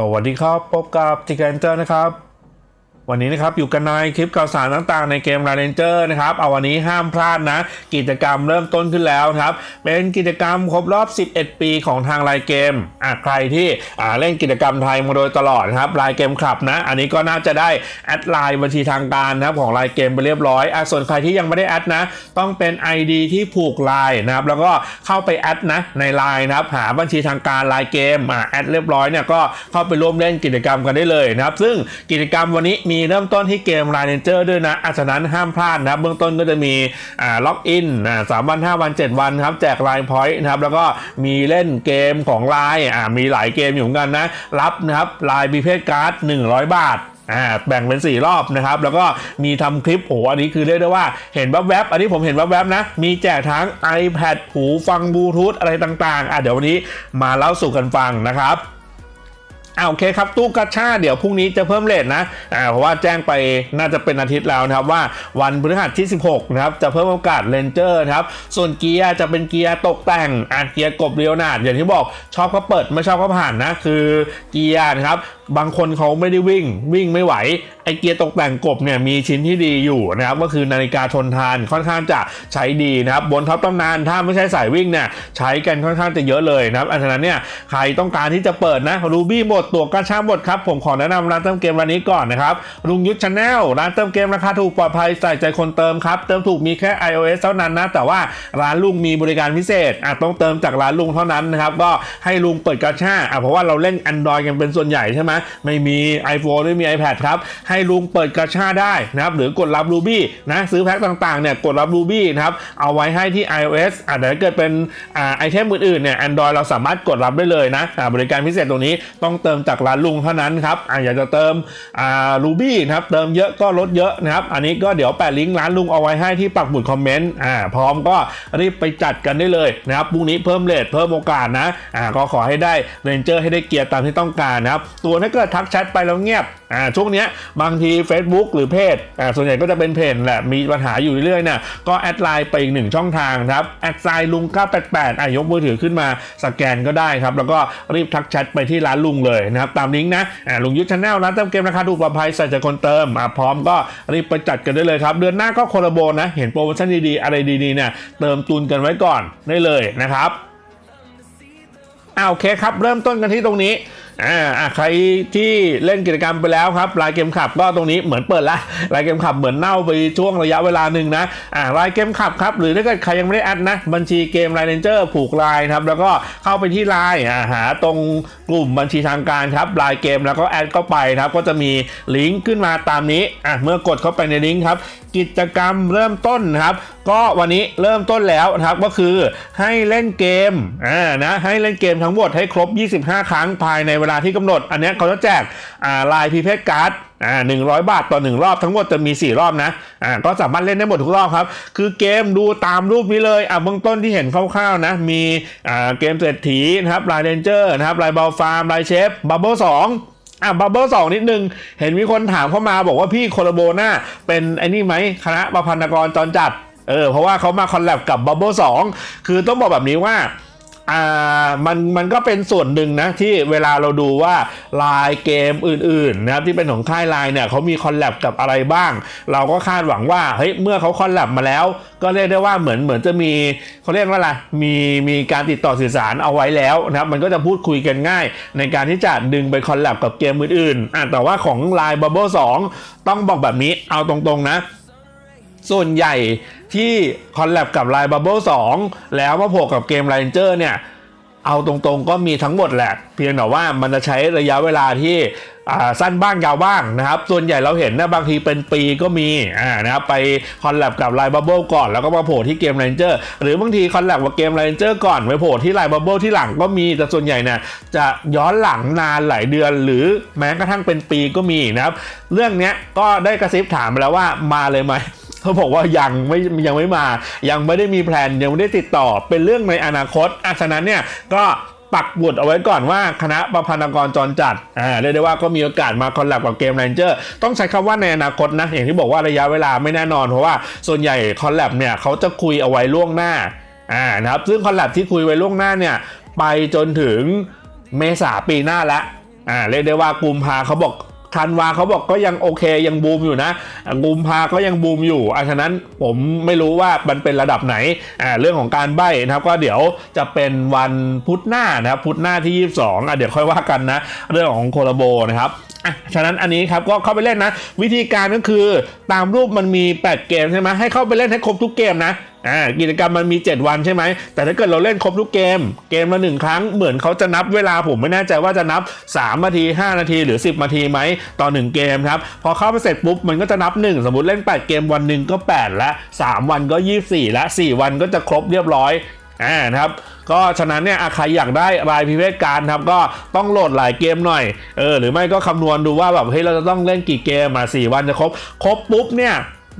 สวัสดีครับ พบกับจิกแอนเจอร์นะครับ วันนี้นะครับอยู่กันในคลิปข่าวสารต่างๆในเกม r า r เ n นเจอร์นะครับเอาวันนี้ห้ามพลาดนะ กิจกรรมเริ่มต้นขึ้นแล้วครับ เป็นกิจกรรมครบรอบ 11 ปีของทางรายเกมอะใครที่อ่าเล่นกิจกรรมไทยมาโดยตลอดนะครับรายเกมคลับนะ อันนี้ก็น่าจะได้แอดไลน์บัญชีทางการนะครับของรายเกมไปเรียบร้อยอะส่วนใครที่ยังไม่ได้แอดนะ ต้องเป็น ID ที่ผูกไลน์นะครับแล้วก็เข้าไปแอดนะในไลน์นะครับหาบัญชีทางการรายเกมอะแอดเรียบร้อยเนี่ยก็เข้าไปร่วมเล่นกิจกรรมกันได้เลยนะครับซึ่งกิจกรรมวันนี้มีเริ่มต้นที่เกม r า n เ n นเจอร์ด้วยนะอะฉะนั้นห้ามพลาดนะครับ เบื้องต้นก็จะมีอ่าล็อกอินอ่าสามวันห้าวันเจ็ดวันครับ แจกไลน์พอยต์นะครับ แล้วก็มีเล่นเกมของไลน์อ่ามีหลายเกมอยู่เหมือนกันนะ รับนะครับไลน์บีเพจการ์ด100บาทอ่าแบ่งเป็น 4 รอบนะครับ แล้วก็มีทำคลิปโอ้โหอันนี้คือเรียกได้ว่าเห็นแวบๆอันนี้ผมเห็นแวบๆนะ มีแจกทั้ง iPad หูฟังบลูทูธอะไรต่างๆอะเดี๋ยววันนี้มาเล่าสู่กันฟังนะครับ อ่าโอเคครับตู้กระชาเดี๋ยวพรุ่งนี้จะเพิ่มเลทนะอ่าเพราะว่าแจ้งไปน่าจะเป็นอาทิตย์แล้วนะครับว่าวันพฤหัสที่ 16นะครับจะเพิ่มโอกาสเลนเจอร์นะครับส่วนเกียร์จะเป็นเกียร์ตกแต่งอ่าเกียร์กบเรียวนาดอย่างที่บอกชอบก็เปิดไม่ชอบก็ผ่านนะคือเกียร์นะครับ บางคนเขาไม่ได้วิ่ง วิ่งไม่ไหว ไอเกียร์ตกแต่งกบเนี่ยมีชิ้นที่ดีอยู่นะครับก็คือนาฬิกาทนทานค่อนข้างจะใช้ดีนะครับบนท็อปตำนานถ้าไม่ใช่สายวิ่งเนี่ยใช้กันค่อนข้างจะเยอะเลยนะครับอันนั้นเนี่ยใครต้องการที่จะเปิดนะรูบี้หมดตัวกระชาหมดครับผมขอแนะนำร้านเติมเกมร้านนี้ก่อนนะครับลุงยุทธชาแนลร้านเติมเกมราคาถูกปลอดภัยใส่ใจคนเติมครับเติมถูกมีแค่ iOS เท่านั้นนะแต่ว่าร้านลุงมีบริการพิเศษอะต้องเติมจากร้านลุงเท่านั้นนะครับก็ให้ลุงเปิดกระชาอะเพราะว่าเราเล่น Android กันเป็นส่วนใหญ่ใช่ไหมไม่มี iPhone ไม่มี iPad ครับ ให้ลุงเปิดกระชาได้นะครับ หรือกดรับ Ruby นะ ซื้อแพ็คต่างๆเนี่ยกดรับ Ruby นะครับ เอาไว้ให้ที่ iOS อะแต่ถ้าเกิดเป็นไอเทมอื่นๆเนี่ย Android เราสามารถกดรับได้เลยนะ บริการพิเศษตรงนี้ต้องเติมจากร้านลุงเท่านั้นครับออยากจะเติมอ่า Ruby นะครับ เติมเยอะก็ลดเยอะนะครับ อันนี้ก็เดี๋ยวแปะลิงก์ร้านลุงเอาไว้ให้ที่ปักหมุดคอมเมนต์อ่าพร้อมก็รีบไปจัดกันได้เลยนะครับพรุ่งนี้เพิ่มเลทเพิ่มโอกาสนะอ่าก็ขอให้ได้เรนเจอร์ให้ได้เกียร์ตามที่ต้องการนะครับตัวถ้าเกิดทักแชทไปแล้วเงียบอ่าช่วงเนี้ยบางที Facebook หรือเพจอ่าส่วนใหญ่ก็จะเป็นเพจแหละมีปัญหาอยู่เรื่อยๆเนี่ยก็แอดไลน์ไปอีกหนึ่งช่องทางครับแอดไซน์ลุง 988อะยกมือถือขึ้นมาสแกนก็ได้ครับ แล้วก็รีบทักแชทไปที่ร้านลุงเลยนะครับ ตามลิงก์นะอ่าลุงยุทธชาแนลร้านเติมเกมราคาถูกปลอดภัยใส่ใจคนเติมอะพร้อมก็รีบไปจัดกันได้เลยครับ เดือนหน้าก็โคลาโบนะ เห็นโปรโมชั่นดีๆ อะไรดีๆเนี่ยเติมตุนกันไว้ก่อนได้เลยนะครับอ่าโอเคครับเริ่มต้นกันที่ตรงนี้ อ่าใครที่เล่นกิจกรรมไปแล้วครับรายเกมขับก็ตรงนี้เหมือนเปิดละรายเกมขับเหมือนเน่าไปช่วงระยะเวลาหนึ่งนะอ่ารายเกมขับครับหรือถ้าเกิดใครยังไม่ได้แอดนะ บัญชีเกมไลน์เนเจอร์ผูกไลน์ครับแล้วก็เข้าไปที่ไลน์อ่าหาตรงกลุ่มบัญชีทางการครับลน์เกมแล้วก็แอดเข้าไปครับก็จะมีลิงก์ขึ้นมาตามนี้อะเมื่อกดเข้าไปในลิงก์ครับ กิจกรรมเริ่มต้นนะครับ ก็วันนี้เริ่มต้นแล้วนะครับก็คือให้เล่นเกมอ่านะให้เล่นเกมทั้งหมดให้ครบ 25 ครั้งภายในเวลาที่กำหนด อันนี้เขาจะแจกอ่าลายพีเพจการ์ดอ่าหนึ่งบาทต่อ1รอบทั้งหมดจะมี 4 รอบนะอ่าก็สามารถเล่นได้หมดทุกรอบครับ คือเกมดูตามรูปนี้เลยอ่าเบื้องต้นที่เห็นคร่าวๆนะ มีอ่าเกมเศรษฐีนะครับลายเรนเจอร์นะครับลายบอลฟาร์มลายเชฟบับเบิลสอง อะบับเบิลสองนิดนึง เห็นมีคนถามเข้ามาบอกว่าพี่โคลาโบน่าเป็นไอ้นี่ไหมคณะประพันธกรจรจัด เออ เพราะว่าเขามาคอลแลบกับบับเบิลสองคือต้องบอกแบบนี้ว่า อ่ามันมันก็เป็นส่วนหนึ่งนะที่เวลาเราดูว่าลายเกมอื่นๆนะครับที่เป็นของค่ายลายเนี่ยเขามีคอลแลบกับอะไรบ้าง เราก็คาดหวังว่าเฮ้ยเมื่อเขาคอลแลบมาแล้ว ก็เรียกได้ว่าเหมือนเหมือนจะมีเขาเรียกว่าอะไรมีมีการติดต่อสื่อสารเอาไว้แล้วนะครับมันก็จะพูดคุยกันง่าย ในการที่จะดึงไปคอลแลบกับเกมอื่นๆอะแต่ว่าของลาย Bubble 2ต้องบอกแบบนี้เอาตรงๆนะ ส่วนใหญ่ที่คอลแลบกับ Line Bubble 2แล้วมาโผล่กับเกม Ranger เนี่ย เอาตรงๆก็มีทั้งหมดแหละ เพียงแต่ว่ามันจะใช้ระยะเวลาที่สั้นบ้างยาวบ้างนะครับ ส่วนใหญ่เราเห็นนะบางทีเป็นปีก็มีอ่านะครับไปคอลแลบกับ Line Bubble ก่อนแล้วก็มาโผล่ที่เกม Ranger หรือบางทีคอลแลบกับเกม Ranger ก่อนไปโผล่ที่ Line Bubble ที่หลังก็มี แต่ส่วนใหญ่เนี่ยจะย้อนหลังนานหลายเดือน หรือแม้กระทั่งเป็นปีก็มีนะครับ เรื่องนี้ก็ได้กระซิบถามไปแล้วว่ามาเลยไหม เขาบอกว่ายังไม่ยังไม่มา ยังไม่ได้มีแพลนยังไม่ได้ติดต่อเป็นเรื่องในอนาคตอะฉะนั้นเนี่ยก็ปักหมุดเอาไว้ก่อนว่าคณะประพันธกรจรจัด อ่าเรียกได้ว่าก็มีโอกาสมาคอลแลบกับเกม Ranger ต้องใช้คำว่าในอนาคตนะ อย่างที่บอกว่าระยะเวลาไม่แน่นอน เพราะว่าส่วนใหญ่คอลแลบเนี่ยเขาจะคุยเอาไว้ล่วงหน้า อ่านะครับ ซึ่งคอลแลบที่คุยไว้ล่วงหน้าเนี่ย ไปจนถึงเมษาปีหน้าล้วอ่าเรียกได้ว่ากุมภาเขาบอก ธันวาเขาบอกก็ยังโอเคยังบูมอยู่นะกุมภาก็ยังบูมอยู่อะฉะนั้นผมไม่รู้ว่ามันเป็นระดับไหนอ่าเรื่องของการใบ้นะครับก็เดี๋ยวจะเป็นวันพุธหน้านะครับพุธหน้าที่ 22อะเดี๋ยวค่อยว่ากันนะ เรื่องของโคลาโบนะครับ อะฉะนั้นอันนี้ครับก็เข้าไปเล่นนะ วิธีการก็คือตามรูปมันมี 8 เกมใช่ไหมให้เข้าไปเล่นให้ครบทุกเกมนะอ่ากิจกรรมมันมี 7 วันใช่ไหม แต่ถ้าเกิดเราเล่นครบทุกเกม เกมละหนึ่งครั้งเหมือนเขาจะนับเวลาผมไม่แน่ใจว่าจะนับ 3 นาที 5 นาทีหรือ 10 นาทีไหมต่อ 1 เกมครับ พอเข้าไปเสร็จปุ๊บ มันก็จะนับ 1 สมมติเล่น 8 เกมวันหนึ่งก็ 8 ละ 3 วันก็ 24 ละ 4 วันก็จะครบเรียบร้อยอ่านะครับ ก็ฉะนั้นเนี่ยใครอยากได้รายพิเภทการครับก็ต้องโหลดหลายเกมหน่อยเออหรือไม่ก็คำนวณดูว่าแบบเฮ้ยเราจะต้องเล่นกี่เกมอะสี่วันจะครบครบปุ๊บเนี่ย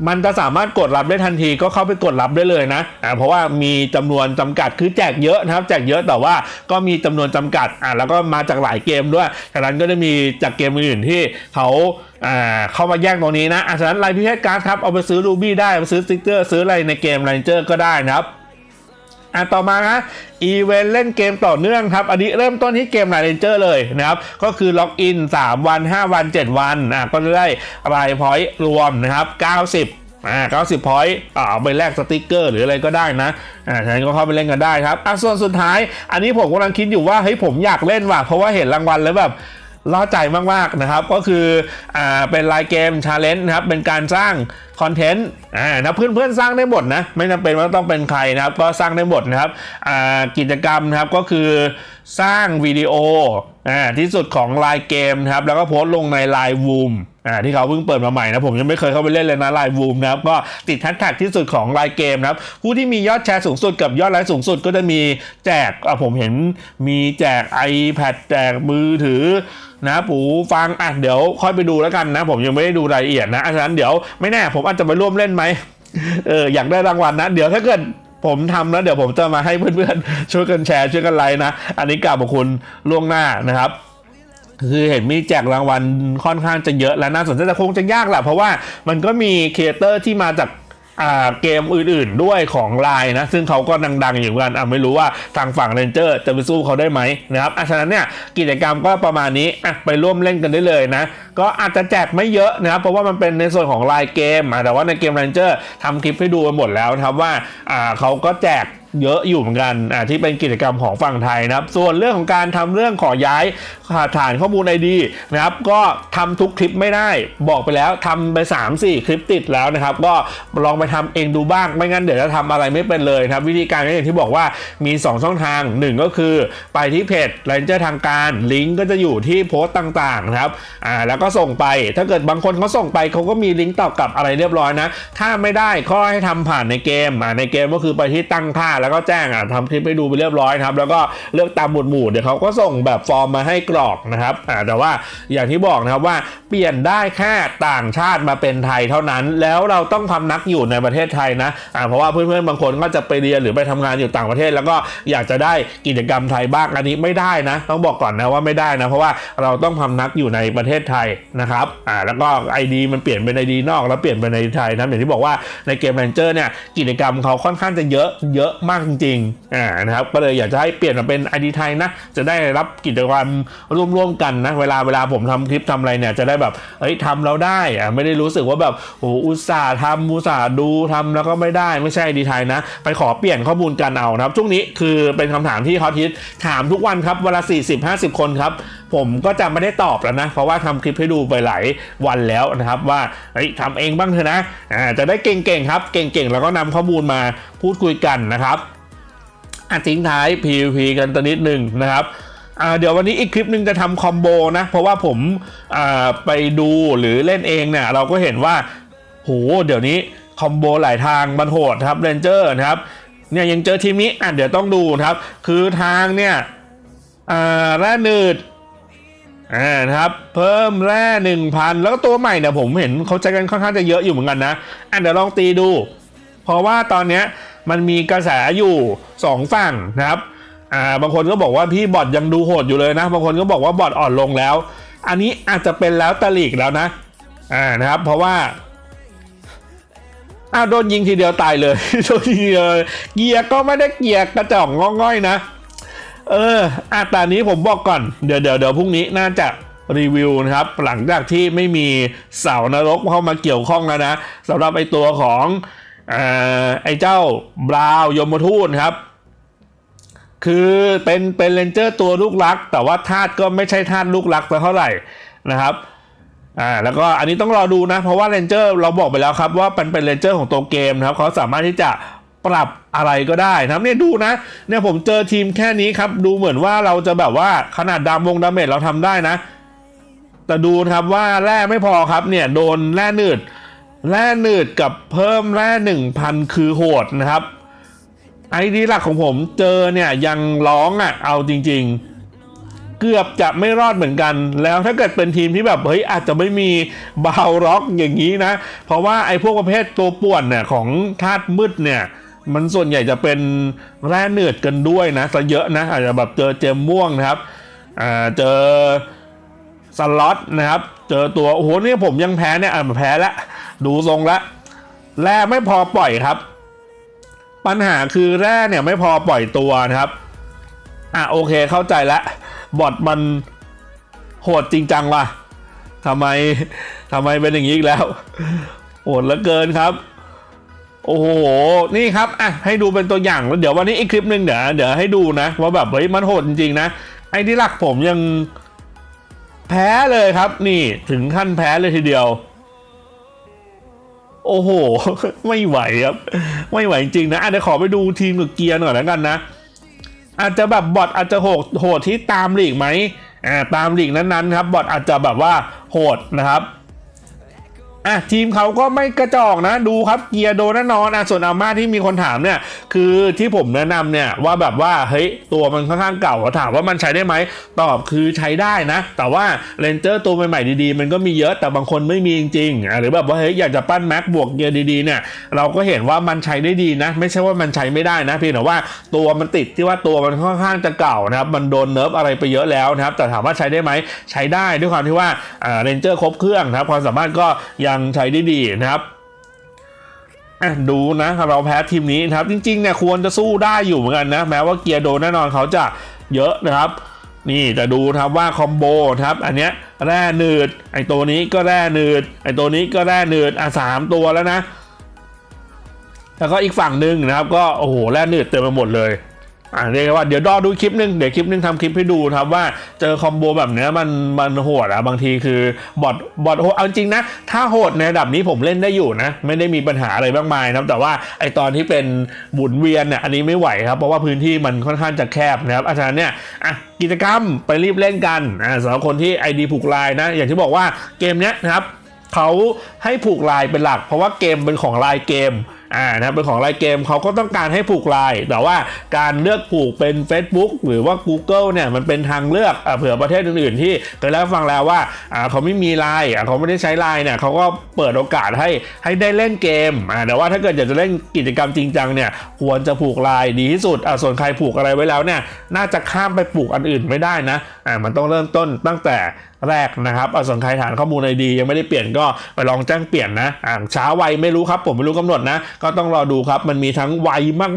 มันจะสามารถกดรับได้ทันทีก็เข้าไปกดรับได้เลยนะอ่าเพราะว่ามีจำนวนจำกัดคือแจกเยอะนะครับ แจกเยอะแต่ว่าก็มีจำนวนจำกัดอ่าแล้วก็มาจากหลายเกมด้วยฉะนั้นก็จะมีจากเกมอื่นที่เขาอ่าเข้ามาแย่งตรงนี้นะอะฉะนั้นรายพิเภทการ์ดครับเอาไปซื้อรูบี้ได้ไปซื้อสติ๊กเกอร์ซื้ออะไรในเกมไรเจอร์ก็ได้นะครับ อะต่อมานะอีเวนต์เล่นเกมต่อเนื่องครับ อันนี้เริ่มต้นที่เกม n า r เ n นเจอร์เลยนะครับ ก็คือล็อกอิน 3 วัน 5 วัน 7 วันอะก็จะได้รายพอยต์รวมนะครับ 90อ่า90พอยต์อ่าเอาไปแลกสติกเกอร์หรืออะไรก็ได้นะอ่าฉะนั้นก็เข้าไปเล่นกันได้ครับอะส่วนสุดท้าย อันนี้ผมกำลังคิดอยู่ว่าเฮ้ยผมอยากเล่นว่ะเพราะว่าเห็นรางวัลแล้วแบบ ล่อใจมากๆนะครับ ก็คืออ่าเป็นไลน์เกมชาเลนจ์นะครับ เป็นการสร้างคอนเทนต์อ่านะเพื่อนๆสร้างได้หมดนะ ไม่จำเป็นว่าต้องเป็นใครนะครับ ก็สร้างได้หมดนะครับอ่ากิจกรรมนะครับก็คือสร้างวิดีโออ่าที่สุดของไลน์เกมนะครับ แล้วก็โพสต์ลงในไลน์วูม อ่าที่เขาเพิ่งเปิดมาใหม่นะผมยังไม่เคยเข้าไปเล่นเลยนะไลน์วูมนะครับก็ติดแฮชแท็กที่สุดของไลายเกมนะครับผู้ที่มียอดแชร์สูงสุดกับยอดไลค์สูงสุดก็จะมีแจกอะผมเห็นมีแจก iPad แจกมือถือนะปูฟังอะเดี๋ยวค่อยไปดูแล้วกันนะ ผมยังไม่ได้ดูรายละเอียดนะอันนั้นเดี๋ยวไม่แน่ผมอาจจะไปร่วมเล่นไหมเอออยากได้รางวัลนะ เดี๋ยวถ้าเกิดผมทำแล้วเดี๋ยวผมจะมาให้เพื่อนๆช่วยกันแชร์ช่วยกันไลค์นะ อันนี้กล่าวขอบคุณล่วงหน้านะครับ คือเห็นมีแจกรางวัลค่อนข้างจะเยอะและน่าสนใจแต่คงจะยากแหละเพราะว่ามันก็มีครีเอเตอร์ที่มาจากเกมอื่นๆด้วยของไลน์นะ ซึ่งเขาก็ดังๆอยู่กันอะไม่รู้ว่าทางฝั่งเรนเจอร์จะไปสู้เขาได้ไหมนะครับอะฉะนั้นเนี่ยกิจกรรมก็ประมาณนี้อะไปร่วมเล่นกันได้เลยนะ ก็อาจจะแจกไม่เยอะนะครับ เพราะว่ามันเป็นในส่วนของไลน์เกมแต่ว่าในเกมเรนเจอร์ทำคลิปให้ดูไปหมดแล้วนะครับว่าอ่าเขาก็แจกเยอะอยู่เหมือนกันอ่าที่เป็นกิจกรรมของฝั่งไทยนะครับ ส่วนเรื่องของการทำเรื่องขอย้ายฐานข้อมูลไอดีนะครับ ก็ทำทุกคลิปไม่ได้บอกไปแล้วทำไป 3-4 คลิปติดแล้วนะครับ ก็ลองไปทำเองดูบ้าง ไม่งั้นเดี๋ยวจะทำอะไรไม่เป็นเลยนะครับ วิธีการก็อย่างที่บอกว่ามี 2 ช่องทาง 1 ก็คือไปที่เพจ r a n g e r ทางการลิงก์ก็จะอยู่ที่โพสต์ต่างๆนะครับอ่าแล้วก็ส่งไปถ้าเกิดบางคนเขาส่งไปเขาก็มีลิงก์ตอบกลับอะไรเรียบร้อยนะถ้าไม่ได้ก็ให้ทำผ่านในเกมอ่าในเกมก็คือไปที่ตั้งค่าแล้วก็แจ้งอ่าทำคลิปให้ดูไปเรียบร้อยครับแล้วก็เลือกตามหมวดหมู่เดี๋ยวเขาก็ส่งแบบฟอร์มมาให้กรอกนะครับอ่าแต่ว่าอย่างที่บอกนะครับว่าเปลี่ยนได้แค่ต่างชาติมาเป็นไทยเท่านั้น แล้วเราต้องพำนักอยู่ในประเทศไทยนะอ่าเพราะว่าเพื่อนๆบางคนก็จะไปเรียนหรือไปทำงานอยู่ต่างประเทศ แล้วก็อยากจะได้กิจกรรมไทยบ้างอันนี้ไม่ได้นะ ต้องบอกก่อนนะว่าไม่ได้นะเพราะว่าเราต้องพำนักอยู่ในประเทศไทยนะครับอ่าแล้วก็ ID มันเปลี่ยนเป็น ID นอก แล้วเปลี่ยนเป็น ID ไทยนะอย่างที่บอกว่าในเกม Ranger เนี่ยกิจกรรมเขาค่อนข้างจะเยอะเยอะมากจริงๆอ่านะครับก็เลยอยากจะให้เปลี่ยนมาเป็น ID ไทยนะจะได้รับกิจกรรมร่วมๆกันนะเวลาเวลาผมทำคลิปทำอะไรเนี่ยจะได้แบบเฮ้ยทำแล้วได้อ่าไม่ได้รู้สึกว่าแบบโอ้อุตส่าห์ทำอุตส่าห์ดูทำแล้วก็ไม่ได้ไม่ใช่ ID ไทยนะ ไปขอเปลี่ยนข้อมูลกันเอานะครับช่วงนี้คือเป็นคำถามที่ฮอตฮิตถามทุกวันครับเวลา40-50 คนครับ ผมก็จะไม่ได้ตอบแล้วนะ เพราะว่าทำคลิปให้ดูไปหลายวันแล้วนะครับว่าเฮ้ยทำเองบ้างเถอะนะอ่าจะได้เก่งๆครับ เก่งๆ แล้วก็นำข้อมูลมาพูดคุยกันนะครับอะทิ้งท้าย PVP กันตัวนิดหนึ่งนะครับอ่าเดี๋ยววันนี้อีกคลิปหนึ่งจะทำคอมโบนะ เพราะว่าผมอ่าไปดูหรือเล่นเองเนี่ยเราก็เห็นว่าโหเดี๋ยวนี้คอมโบหลายทางมันโหดครับเรนเจอร์นะครับเนี่ยยังเจอทีมนี้อะเดี๋ยวต้องดูครับ คือทางเนี่ยอ่าแร่หนืด อ่านะครับ เพิ่มแร่หนึ่งพันแล้วก็ตัวใหม่เนี่ยผมเห็นเขาใช้กันค่อนข้างจะเยอะอยู่เหมือนกันนะอะเดี๋ยวลองตีดู เพราะว่าตอนเนี้ยมันมีกระแสอยู่สองฝั่งนะครับอ่าบางคนก็บอกว่าพี่บอทยังดูโหดอยู่เลยนะ บางคนก็บอกว่าบอทอ่อนลงแล้ว อันนี้อาจจะเป็นแล้วตะลีกแล้วนะอ่านะครับ เพราะว่าอ้าวโดนยิงทีเดียวตายเลยโดนยิงเดียเกียร์ก็ไม่ได้เกียร์กระจอกงอง่อยนะ เอออะตอนนี้ผมบอกก่อน เดี๋ยวเดี๋ยวเดี๋ยวพรุ่งนี้น่าจะรีวิวนะครับ หลังจากที่ไม่มีเสานรกเข้ามาเกี่ยวข้องแล้วนะสำหรับไอตัวของอไอเจ้าบราวยมทูตครับ คือเป็นเป็นเลนเจอร์ตัวลูกรัก แต่ว่าธาตุก็ไม่ใช่ธาตุลูกรักสักเท่าไหร่นะครับอ่าแล้วก็อันนี้ต้องรอดูนะ เพราะว่าเรนเจอร์เราบอกไปแล้วครับว่าเป็นเป็นเรนเจอร์ของตัวเกมนะครับเขาสามารถที่จะ ปรับอะไรก็ได้นะครับเนี่ยดูนะเนี่ยผมเจอทีมแค่นี้ครับดูเหมือนว่าเราจะแบบว่าขนาดดามวงดาเมจเราทำได้นะ แต่ดูครับว่าแร่ไม่พอครับเนี่ยโดนแร่หนืดแร่หนืดกับเพิ่มแร่หนึ่งพันคือโหดนะครับไอดีหลักของผมเจอเนี่ยยังร้องอะเอาจริง ๆ เกือบจะไม่รอดเหมือนกัน แล้วถ้าเกิดเป็นทีมที่แบบเฮ้ยอาจจะไม่มีบาวร็อกอย่างนี้นะ เพราะว่าไอ้พวกประเภทตัวป่วนเนี่ยของธาตุมืดเนี่ย มันส่วนใหญ่จะเป็นแร่เนือดกันด้วยนะซะเยอะนะอาจจะแบบเจอเจมม่วงนะครับอ่าเจอสล็อตนะครับ เจอตัวโอ้โหเนี่ยผมยังแพ้เนี่ยอะแพ้แล้วดูทรงแล้วแร่ไม่พอปล่อยครับ ปัญหาคือแร่เนี่ยไม่พอปล่อยตัวนะครับอะโอเคเข้าใจแล้วบอทมันโหดจริงจังว่ะทำไมทำไมเป็นอย่างนี้อีกแล้วโหดเหลือเกินครับ โอ้โห นี่ครับอะให้ดูเป็นตัวอย่างแล้วเดี๋ยววันนี้อีกคลิปหนึ่งเดี๋ยวเดี๋ยวให้ดูนะว่าแบบเฮ้ยมันโหดจริงๆนะไอ้ที่หลักผมยังแพ้เลยครับ นี่ถึงขั้นแพ้เลยทีเดียว โอ้โห ไม่ไหวครับ ไม่ไหวจริงๆนะอะเดี๋ยวขอไปดูทีมกับเกียร์หน่อยแล้วกันนะ อาจจะแบบบอทอาจจะโหดโหดที่ตามลีกไหมอ่าตามลีกนั้นๆครับบอทอาจจะแบบว่าโหดนะครับ อะทีมเขาก็ไม่กระจอกนะดูครับเกียร์โดนแน่นอนอะส่วนอาม่าที่มีคนถามเนี่ย คือที่ผมแนะนำเนี่ยว่าแบบว่าเฮ้ยตัวมันค่อนข้างเก่าถามว่ามันใช้ได้ไหมตอบคือใช้ได้นะ แต่ว่าเรนเจอร์ตัวใหม่ๆดีๆ มันก็มีเยอะแต่บางคนไม่มีจริงๆอะหรือแบบว่าเฮ้ยอยากจะปั้นแม็กบวกเกียร์ดีๆเนี่ยเราก็เห็นว่ามันใช้ได้ดีนะ ไม่ใช่ว่ามันใช้ไม่ได้นะเพียงแต่ว่าตัวมันติดที่ว่าตัวมันค่อนข้างจะเก่านะครับมันโดนเนิร์ฟอะไรไปเยอะแล้วนะครับแต่ถามว่าใช้ได้ไหมใช้ได้ด้วยความที่ว่าอ่าเรนเจอร์ครบเครื่องนะครับความสามารถก็ยังใช้ได้ดีนะครับอะดูนะเราแพ้ทีมนี้นะครับ จริงๆเนี่ยควรจะสู้ได้อยู่เหมือนกันนะ แม้ว่าเกียร์โดนแน่นอนเขาจะเยอะนะครับ นี่แต่ดูครับว่าคอมโบนะครับ อันเนี้ยแร่หนืดไอตัวนี้ก็แร่หนืดไอตัวนี้ก็แร่หนืดอะสามตัวแล้วนะ แล้วก็อีกฝั่งหนึ่งนะครับ ก็โอ้โหแร่หนืดเต็มไปหมดเลย อ่าเรียกว่าเดี๋ยวรอดูคลิปหนึงเดี๋ยวคลิปหนึงทำคลิปให้ดูครับว่าเจอคอมโบแบบเนี้ยมันมันโหดอะบางทีคือบอทบอทโหดเอาจริงนะ ถ้าโหดในระดับนี้ผมเล่นได้อยู่นะ ไม่ได้มีปัญหาอะไรมากมายนะครับแต่ว่าไอตอนที่เป็นบุนเวียนเนี่ยอันนี้ไม่ไหวครับ เพราะว่าพื้นที่มันค่อนข้างจะแคบนะครับอาจารย์เนี่ยอะกิจกรรมไปรีบเล่นกันอ่าสำหรับคนที่ ID ผูกลายนะ อย่างที่บอกว่าเกมเนี้ยนะครับเขาให้ผูกลายเป็นหลัก เพราะว่าเกมเป็นของลายเกม อ่านะครับเป็นของลายเกมเขาก็ต้องการให้ผูกลาย แต่ว่าการเลือกผูกเป็น Facebook หรือว่า Google เนี่ยมันเป็นทางเลือกอเผื่อประเทศอื่นๆ ที่เคยเล่าให้ฟังแล้วว่าอ่าเขาไม่มีไลน์อ่าเขาไม่ได้ใช้ไลน์เนี่ยเขาก็เปิดโอกาสให้ให้ได้เล่นเกมอ่าแต่ว่าถ้าเกิดอยากจะเล่นกิจกรรมจริงจังเนี่ยควรจะผูกลายดีที่สุดอ่าส่วนใครผูกอะไรไว้แล้วเนี่ยน่าจะข้ามไปผูกอันอื่นไม่ได้นะอ่ามันต้องเริ่มต้นตั้งแต่ แรกนะครับเอาส่วนใครฐานข้อมูลไอดียังไม่ได้เปลี่ยนก็ไปลองแจ้งเปลี่ยนนะอ่าช้าไวไม่รู้ครับ ผมไม่รู้กำหนดนะ ก็ต้องรอดูครับ มันมีทั้งไว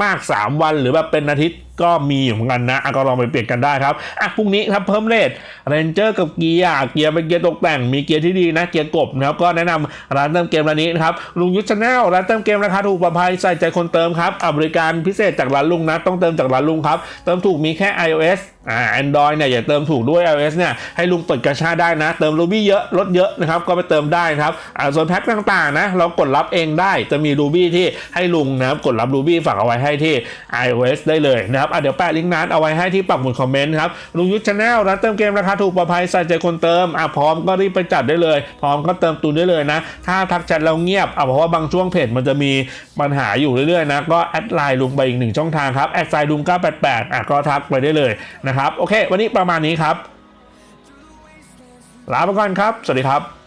มากๆ 3 วัน หรือแบบเป็นอาทิตย์ ก็มีอยู่เหมือนกันนะก็ลองไปเปลี่ยนกันได้ครับอะพรุ่งนี้ครับเพิ่มเลทเรนเจอร์กับเกียร์เกียร์เป็นเกียร์ตกแต่งมีเกียร์ที่ดีนะเกียร์กบนะครับก็แนะนำร้านเติมเกมร้านนี้นะครับลุงยุทธชาแนลร้านเติมเกมราคาถูกปลอดภัยใส่ใจคนเติมครับอบริการพิเศษจากร้านลุงนะต้องเติมจากร้านลุงครับเติมถูกมีแค่ iOS อ่า Android เนี่ยอย่าเติมถูกด้วย iOS เนี่ยให้ลุงเปิดกระชาได้นะ เติม Ruby เยอะลดเยอะนะครับก็ไปเติมได้นะครับอ่าส่วนแพ็คต่างๆนะเรากดรับเองได้จะมี Ruby ที่ให้ลุงนะครับกดรับ Ruby ฝากเอาไว้ให้ที่ iOS ได้เลยนะครับอะเดี๋ยวแปะลิงก์นั้นเอาไว้ให้ที่ปักหมุดคอมเมนต์ครับลุงยุทธชาแนลร้านเติมเกมราคาถูกปลอดภัยใส่ใจคนเติมอะพร้อมก็รีบไปจัดได้เลย พร้อมก็เติมตุนได้เลยนะ ถ้าทักแชทเราเงียบอะเพราะว่าบางช่วงเพจมันจะมีปัญหาอยู่เรื่อยๆนะก็แอดไลน์ลุงไปอีกหนึ่งช่องทางครับแอดไซน์ลุง988อะก็ทักไปได้เลยนะครับโอเค วันนี้ประมาณนี้ครับลาไปก่อนครับ สวัสดีครับ